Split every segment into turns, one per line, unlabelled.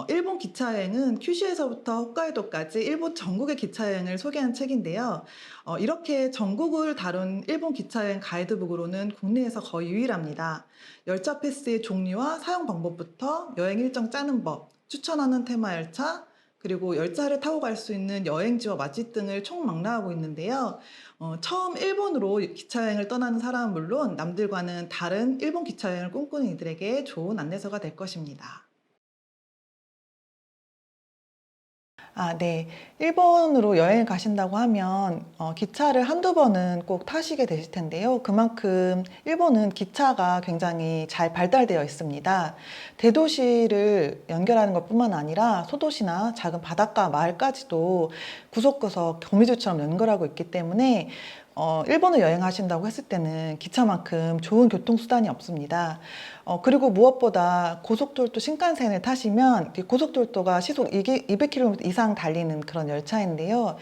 어, 일본 기차여행은 큐슈에서부터 홋카이도까지 일본 전국의 기차여행을 소개한 책인데요. 어, 이렇게 전국을 다룬 일본 기차여행 가이드북으로는 국내에서 거의 유일합니다. 열차 패스의 종류와 사용 방법부터 여행 일정 짜는 법, 추천하는 테마 열차, 그리고 열차를 타고 갈 수 있는 여행지와 맛집 등을 총망라하고 있는데요. 어, 처음 일본으로 기차여행을 떠나는 사람은 물론 남들과는 다른 일본 기차여행을 꿈꾸는 이들에게 좋은 안내서가 될 것입니다. 아, 네. 일본으로 여행을 가신다고 하면 어, 기차를 한두 번은 꼭 타시게 되실 텐데요. 그만큼 일본은 기차가 굉장히 잘 발달되어 있습니다. 대도시를 연결하는 것뿐만 아니라 소도시나 작은 바닷가 마을까지도 구석구석 거미줄처럼 연결하고 있기 때문에 어, 일본을 여행하신다고 했을 때는 기차만큼 좋은 교통수단이 없습니다. 어, 그리고 무엇보다 고속철도 신칸센을 타시면 이 고속철도가 시속 200km 이상 달리는 그런 열차인데요.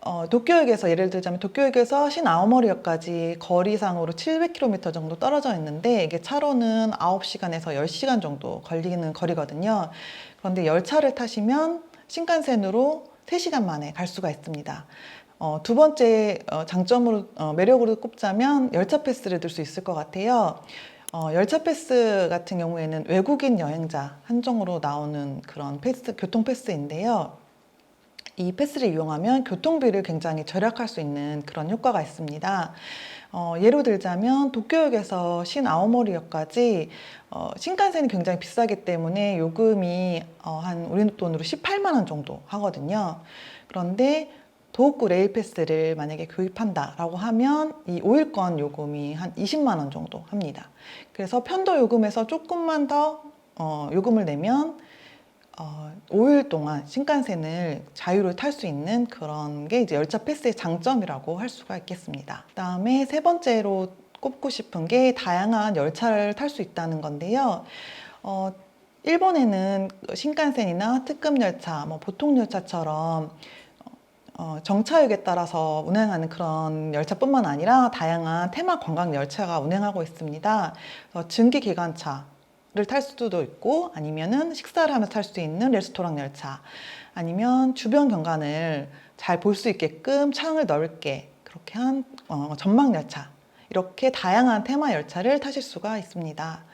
어, 도쿄역에서 예를 들자면 도쿄역에서 신아오머리역까지 거리상으로 700km 정도 떨어져 있는데 이게 차로는 9시간에서 10시간 정도 걸리는 거리거든요. 그런데 열차를 타시면 신칸센으로 3시간 만에 갈 수가 있습니다. 어, 두 번째 어, 장점으로 어, 매력으로 꼽자면 열차 패스를 들 수 있을 것 같아요. 어, 열차 패스 같은 경우에는 외국인 여행자 한정으로 나오는 그런 패스, 교통 패스인데요. 이 패스를 이용하면 교통비를 굉장히 절약할 수 있는 그런 효과가 있습니다. 어, 예로 들자면 도쿄역에서 신아오모리역까지 어, 신칸센이 굉장히 비싸기 때문에 요금이 어, 한 우리 돈으로 18만 원 정도 하거든요. 그런데 도호쿠 레일 패스를 만약에 구입한다라고 하면 이 5일권 요금이 한 20만 원 정도 합니다. 그래서 편도 요금에서 조금만 더 어, 요금을 내면 어, 5일 동안 신칸센을 자유로 탈 수 있는 그런 게 이제 열차 패스의 장점이라고 할 수가 있겠습니다. 그다음에 세 번째로 꼽고 싶은 게 다양한 열차를 탈 수 있다는 건데요. 어, 일본에는 신칸센이나 특급 열차, 뭐 보통 열차처럼 어, 정차역에 따라서 운행하는 그런 열차뿐만 아니라 다양한 테마 관광 열차가 운행하고 있습니다. 어, 증기 기관차를 탈 수도 있고 아니면은 식사를 하면서 탈 수 있는 레스토랑 열차 아니면 주변 경관을 잘 볼 수 있게끔 창을 넓게 그렇게 한 어, 전망 열차 이렇게 다양한 테마 열차를 타실 수가 있습니다.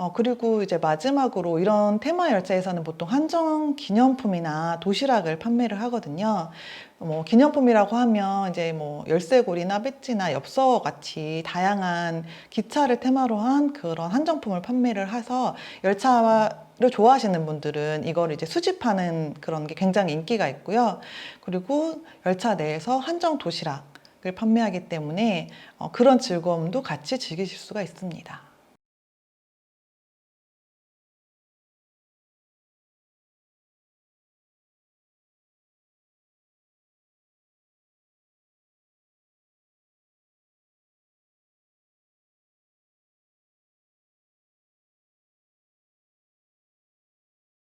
어, 그리고 이제 마지막으로 이런 테마 열차에서는 보통 한정 기념품이나 도시락을 판매를 하거든요. 뭐 기념품이라고 하면 이제 뭐 열쇠고리나 배지나 엽서 같이 다양한 기차를 테마로 한 그런 한정품을 판매를 해서 열차를 좋아하시는 분들은 이걸 이제 수집하는 그런 게 굉장히 인기가 있고요. 그리고 열차 내에서 한정 도시락을 판매하기 때문에 어, 그런 즐거움도 같이 즐기실 수가 있습니다.